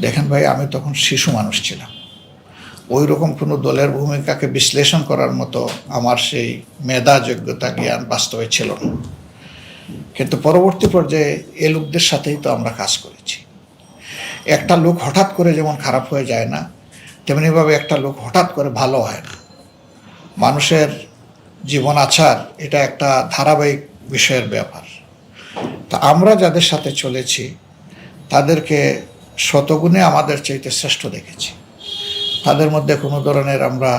দেখেন ভাই, আমি তখন শিশু মানুষ ছিলাম। ওই রকম কোনো দলের ভূমিকাকে বিশ্লেষণ করার মতো আমার সেই মেধা, যোগ্যতা, জ্ঞান বাস্তবে ছিল না। কিন্তু পরবর্তী পর্যায়ে এ লোকদের সাথেই তো আমরা কাজ করেছি। একটা লোক হঠাৎ করে যেমন খারাপ হয়ে যায় না, তেমনিভাবে একটা লোক হঠাৎ করে ভালো হয় না। মানুষের জীবন আচার, এটা একটা ধারাবাহিক বিষয়ের ব্যাপার। তা আমরা যাদের সাথে চলেছি, তাদেরকে শতগুণে আমাদের চাইতে শ্রেষ্ঠ দেখেছি। তাদের মধ্যে কোনো ধরনের আমরা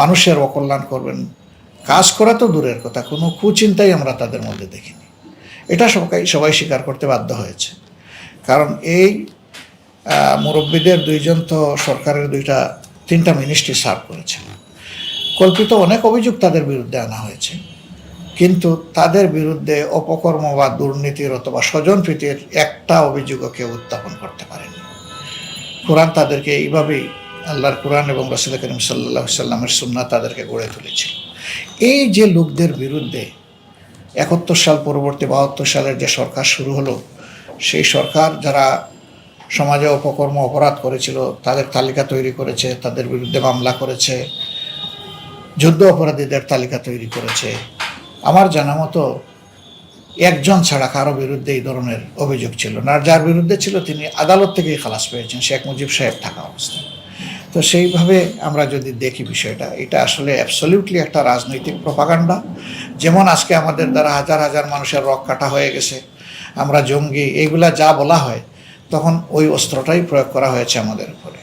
মানুষের অকল্যাণ করবেন, কাজ করা তো দূরের কথা, কোনো কুচিন্তাই আমরা তাদের মধ্যে দেখিনি। এটা সবাই সবাই স্বীকার করতে বাধ্য হয়েছে। কারণ এই মুরব্বীদের দুইজন তো সরকারের দুইটা, তিনটা মিনিস্ট্রি সার্ভ করেছেন কল্পিত অনেক অভিযোগ তাদের বিরুদ্ধে আনা হয়েছে। কিন্তু তাদের বিরুদ্ধে অপকর্ম বা দুর্নীতির অথবা স্বজনপ্রীতির একটা অভিযোগও কেউ উত্থাপন করতে পারেনি। কোরআন তাদেরকে এইভাবেই আল্লাহর কোরআন এবং রসুল করিম সাল্লাহ সাল্লামের সুন্না তাদেরকে গড়ে তুলেছিল। এই যে লোকদের বিরুদ্ধে একাত্তর সাল পরবর্তী বাহাত্তর সালের যে সরকার শুরু হলো, সেই সরকার যারা সমাজে অপকর্ম, অপরাধ করেছিল, তাদের তালিকা তৈরি করেছে, তাদের বিরুদ্ধে মামলা করেছে, যুদ্ধ অপরাধীদের তালিকা তৈরি করেছে। আমার জানা মতো একজন ছাড়া কারও বিরুদ্ধে এই ধরনের অভিযোগ ছিল না। যার বিরুদ্ধে ছিল তিনি আদালত থেকেই খালাস পেয়েছেন, শেখ মুজিব সাহেব থাকা অবস্থায়। তো সেইভাবে আমরা যদি দেখি বিষয়টা, এটা আসলে অ্যাবসলিউটলি একটা রাজনৈতিক প্রপাগান্ডা যেমন আজকে আমাদের দ্বারা হাজার হাজার মানুষের রক কাটা হয়ে গেছে, আমরা জঙ্গি, এইগুলা যা বলা হয়, তখন ওই অস্ত্রটাই প্রয়োগ করা হয়েছে আমাদের উপরে।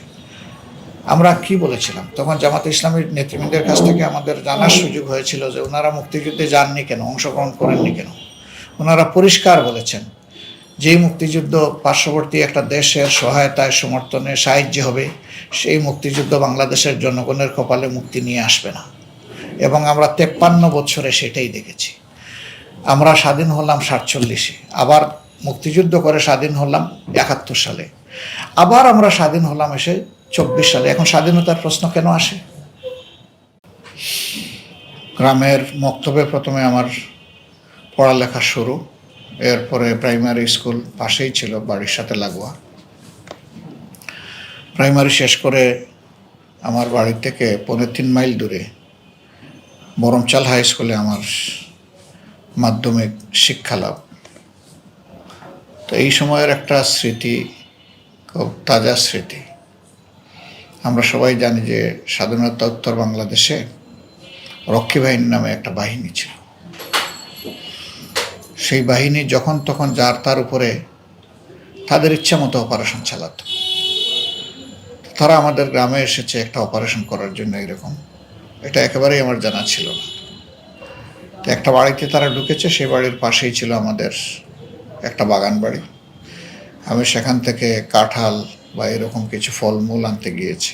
আমরা কি বলেছিলাম? তখন জামাত ইসলামের নেতৃবৃন্দের কাছ থেকে আমাদের জানার সুযোগ হয়েছিল যে ওনারা মুক্তিযুদ্ধে যাননি কেন, অংশগ্রহণ করেননি কেন? ওনারা পরিষ্কার বলেছেন যেই মুক্তিযুদ্ধ পার্শ্ববর্তী একটা দেশের সহায়তায়, সমর্থনে সাহায্য হবে, সেই মুক্তিযুদ্ধ বাংলাদেশের জনগণের কপালে মুক্তি নিয়ে আসবে না। এবং আমরা তেপ্পান্ন বছরে সেটাই দেখেছি। আমরা স্বাধীন হলাম সাতচল্লিশে, আবার মুক্তিযুদ্ধ করে স্বাধীন হলাম একাত্তর সালে। আবার আমরা স্বাধীন হলাম এসে চব্বিশ সালে। এখন স্বাধীনতার প্রশ্ন কেন আসে? গ্রামের মক্তবে প্রথমে আমার পড়ালেখা শুরু। এরপরে প্রাইমারি স্কুল পাশেই ছিল বাড়ির সাথে লাগোয়া। প্রাইমারি শেষ করে আমার বাড়ি থেকে পৌনে তিন মাইল দূরে বরমচাল হাই স্কুলে আমার মাধ্যমিক শিক্ষা লাভ। তো এই সময়ের একটা স্মৃতি, খুব তাজা স্মৃতি। আমরা সবাই জানি যে স্বাধীনতা উত্তর বাংলাদেশে রক্ষী বাহিনী নামে একটা বাহিনী ছিল। সেই বাহিনী যখন তখন যার তার উপরে তাদের ইচ্ছা মতো অপারেশন চালাতো। তারা আমাদের গ্রামে এসেছে একটা অপারেশন করার জন্য এরকম। এটা একেবারেই আমার জানা ছিল না। তো একটা বাড়িতে তারা ঢুকেছে, সেই বাড়ির পাশেই ছিল আমাদের একটা বাগান বাড়ি আমি সেখান থেকে কাঁঠাল বা এরকম কিছু ফলমূল আনতে গিয়েছি।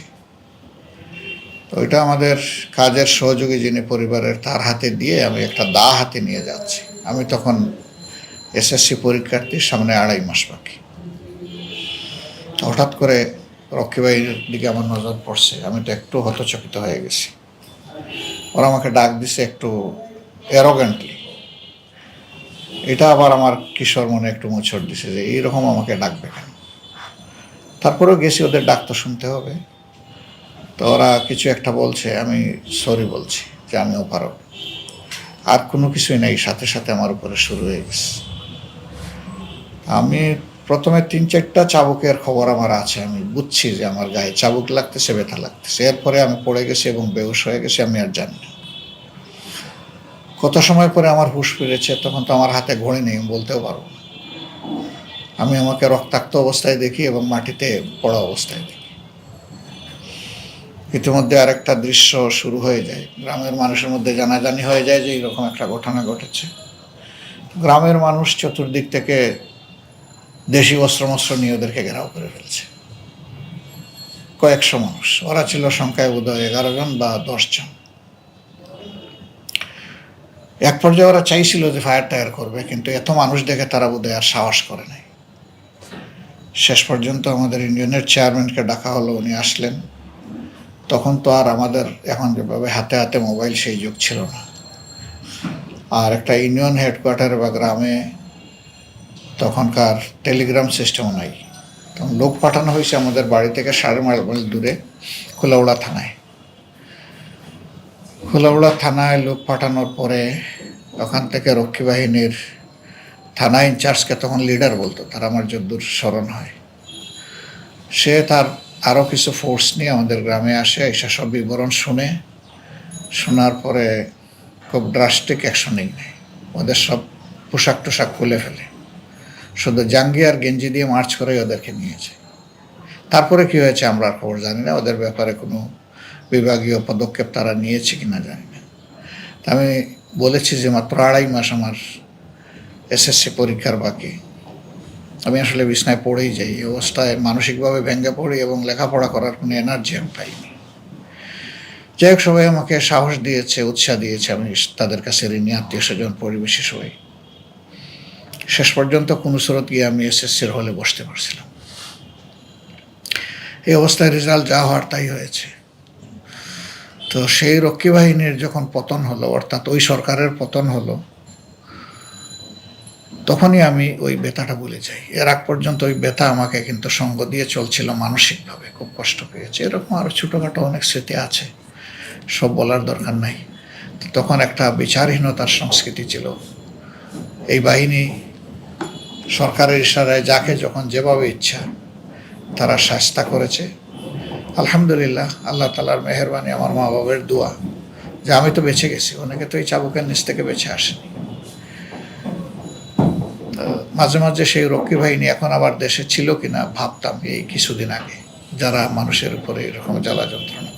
তো ওইটা আমাদের কাজের সহযোগী যিনি পরিবারের তার হাতে দিয়ে আমি একটা দা হাতে নিয়ে যাচ্ছি। আমি তখন এসএসসি পরীক্ষার্থীর সামনে আড়াই মাস বাকি। হঠাৎ করে রক্ষী বাহিনীর দিকে আমার নজর পড়ছে। আমি তো একটু হতচকিত হয়ে গেছি। ওরা আমাকে ডাক দিছে একটু অ্যারোগেন্টলি এটা আবার আমার কিশোর মনে একটু মোচড় দিছে যে, এইরকম আমাকে ডাকবে কেন? তারপরেও গেছি, ওদের ডাক তো শুনতে হবে। তো ওরা কিছু একটা বলছে, আমি সরি বলছি যে আমি অপারক আর কোনো কিছুই নেই, সাথে সাথে আমার উপরে শুরু হয়ে গেছে। আমি প্রথমে তিন চারটা চাবুকের খবর আমার আছে, আমি বুঝছি যে আমার গায়ে চাবুক লাগতেছে, ব্যথা লাগতেছে। এরপরে আমি পড়ে গেছি এবং বেহুশ হয়ে গেছি, আমি আর জানি না। কত সময় পরে আমার হুঁশ ফিরেছে, তখন তো আমার হাতে ঘড়ি নেই বলতেও পারব আমি আমাকে রক্তাক্ত অবস্থায় দেখি এবং মাটিতে পড়া অবস্থায় দেখি। ইতিমধ্যে আরেকটা দৃশ্য শুরু হয়ে যায়। গ্রামের মানুষের মধ্যে জানাজানি হয়ে যায় যে এইরকম একটা ঘটনা ঘটেছে। গ্রামের মানুষ চতুর্দিক থেকে দেশি অস্ত্রমস্ত্র নিয়ে ওদেরকে ঘেরাও করে ফেলছে। কয়েকশো মানুষ। ওরা ছিল সংখ্যায় বোধহয় এগারো জন বা দশ জন। এক পর্যায়ে ওরা চাইছিল যে ফায়ার টায়ার করবে, কিন্তু এত মানুষ দেখে তারা বোধহয় আর সাহস করে নাই। শেষ পর্যন্ত আমাদের ইউনিয়নের চেয়ারম্যানকে ডাকা হলো, উনি আসলেন। তখন তো আর আমাদের এখন যেভাবে হাতে হাতে মোবাইল সেই যুগ ছিল না। আর একটা ইউনিয়ন হেডকোয়ার্টার বা গ্রামে তখনকার টেলিগ্রাম সিস্টেমও নাই। তখন লোক পাঠানো হয়েছে আমাদের বাড়ি থেকে সাড়ে মাইল মাইল দূরে খোলাউড়া থানায়। খোলাউড়া থানায় লোক পাঠানোর পরে ওখান থেকে রক্ষী বাহিনীর থানা ইনচার্জকে তখন লিডার বলতো, তার আমার যদ্দূর স্মরণ হয়। সে তার আরও কিছু ফোর্স নিয়ে আমাদের গ্রামে আসে, এসে সব বিবরণ শুনে। শোনার পরে খুব ড্রাস্টিক অ্যাকশনই নেয় ওদের সব পোশাক টোশাক খুলে ফেলে। শুধু জাঙ্গি আর গেঞ্জি দিয়ে মার্চ করে ওদেরকে নিয়েছে। তারপরে কি হয়েছে আমরা আর খবর জানি না, ওদের ব্যাপারে কোনো বিভাগীয় পদক্ষেপ তারা নিয়েছে কি না জানি না। আমি বলেছি যে মাত্র আড়াই মাস আমার এসএসসি পরীক্ষার বাকি। আমি আসলে বিছনায় পড়েই যাই। এই অবস্থায় মানসিকভাবে ভেঙে পড়ি এবং লেখাপড়া করার কোনো এনার্জি আমি পাইনি যাই হোক, সবাই আমাকে সাহস দিয়েছে, উৎসাহ দিয়েছে। আমি তাদের কাছে ঋণী, আত্মীয় স্বজন, পরিবেশে সবাই। শেষ পর্যন্ত কোনো স্রোত গিয়ে আমি এসএসসির হলে বসতে পারছিলাম। এই অবস্থায় রেজাল্ট যা হওয়ার তাই হয়েছে। তো সেই রক্ষী বাহিনীর যখন পতন হলো, অর্থাৎ ওই সরকারের পতন হলো তখনই আমি ওই ব্যথাটা ভুলে যাই। এর আগ পর্যন্ত ওই ব্যথা আমাকে কিন্তু সঙ্গ দিয়ে চলছিল মানসিকভাবে, খুব কষ্ট পেয়েছে। এরকম আরও ছোটোখাটো অনেক স্মৃতি আছে, সব বলার দরকার নাই। তখন একটা বিচারহীনতার সংস্কৃতি ছিল। এই বাহিনী সরকারের ইশারায় যাকে যখন যেভাবে ইচ্ছা তারা শাস্তা করেছে। আলহামদুলিল্লাহ, আল্লাহ তালার মেহরবানি, আমার মা বাবার দোয়া। যে আমি তো বেঁচে গেছি, অনেকে তো এই চাবুকের নিচ থেকে বেঁচে আসেনি। মাঝে মাঝে সেই রক্ষী বাহিনী এখন আবার দেশে ছিল কিনা ভাবতাম এই কিছুদিন আগে, যারা মানুষের উপরে এরকম জ্বালা যন্ত্রণা